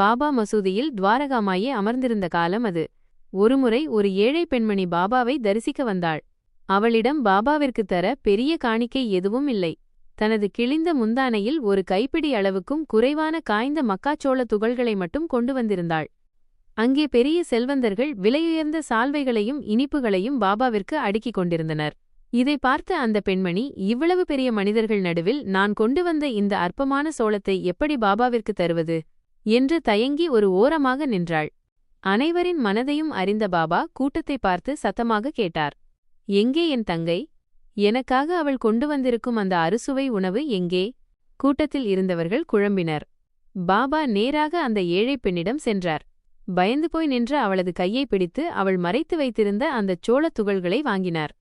பாபா மசூதியில் துவாரகாமாயே அமர்ந்திருந்த காலம் அது. ஒருமுறை ஒரு ஏழை பெண்மணி பாபாவை தரிசிக்க வந்தாள். அவளிடம் பாபாவிற்கு தர பெரிய காணிக்கை எதுவும் இல்லை. தனது கிழிந்த முந்தானையில் ஒரு கைப்பிடி அளவுக்கும் குறைவான காய்ந்த மக்காச்சோள துகள்களை மட்டும் கொண்டு வந்திருந்தாள். அங்கே பெரிய செல்வந்தர்கள் விலையுயர்ந்த சால்வைகளையும் இனிப்புகளையும் பாபாவிற்கு அடுக்கிக் கொண்டிருந்தனர். இதை பார்த்த அந்த பெண்மணி இவ்வளவு பெரிய மனிதர்கள் நடுவில் நான் கொண்டு வந்த இந்த அற்பமான சோளத்தை எப்படி பாபாவிற்கு தருவது? என்று தயங்கி ஒரு ஓரமாக நின்றாள். அனைவரின் மனதையும் அறிந்த பாபா கூட்டத்தை பார்த்து சத்தமாக கேட்டார். எங்கே என் தங்கை? எனக்காக அவள் கொண்டு வந்திருக்கும் அந்த அறுசுவை உணவு எங்கே கூட்டத்தில் இருந்தவர்கள் குழம்பினர். பாபா நேராக அந்த ஏழை பெண்ணிடம் சென்றார். பயந்து போய் நின்ற அவளது கையை பிடித்து அவள் மறைத்து வைத்திருந்த அந்தச் சோளத் துகள்களை வாங்கினார்.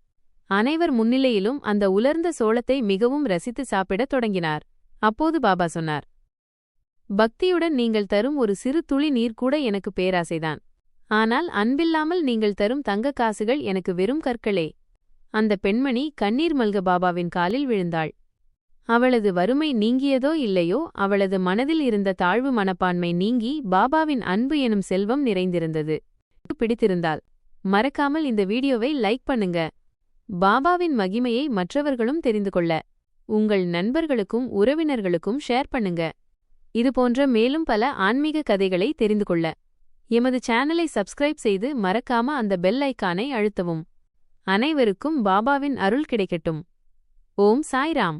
அனைவர் முன்னிலையிலும் அந்த உலர்ந்த சோளத்தை மிகவும் ரசித்து சாப்பிடத் தொடங்கினார். அப்போது பாபா சொன்னார் பக்தியுடன் நீங்கள் தரும் ஒரு சிறு துளி நீர் கூட எனக்கு பேராசைதான். ஆனால் அன்பில்லாமல் நீங்கள் தரும் தங்கக் காசுகள் எனக்கு வெறும் கற்களே. அந்த பெண்மணி கண்ணீர் மல்க பாபாவின் காலில் விழுந்தாள். அவளது வறுமை நீங்கியதோ இல்லையோ அவளது மனதில் இருந்த தாழ்வு மனப்பான்மை நீங்கி பாபாவின் அன்பு எனும் செல்வம் நிறைந்திருந்தது. பிடித்திருந்தால் மறக்காமல் இந்த வீடியோவை லைக் பண்ணுங்க. பாபாவின் மகிமையை மற்றவர்களும் தெரிந்து கொள்ள. உங்கள் நண்பர்களுக்கும் உறவினர்களுக்கும் ஷேர் பண்ணுங்க. இதுபோன்ற மேலும் பல ஆன்மீக கதைகளை தெரிந்து கொள்ள எமது சேனலை சப்ஸ்கிரைப் செய்து மறக்காம அந்த பெல் ஐக்கானை அழுத்தவும். அனைவருக்கும் பாபாவின் அருள் கிடைக்கட்டும். ஓம் சாய்ராம்.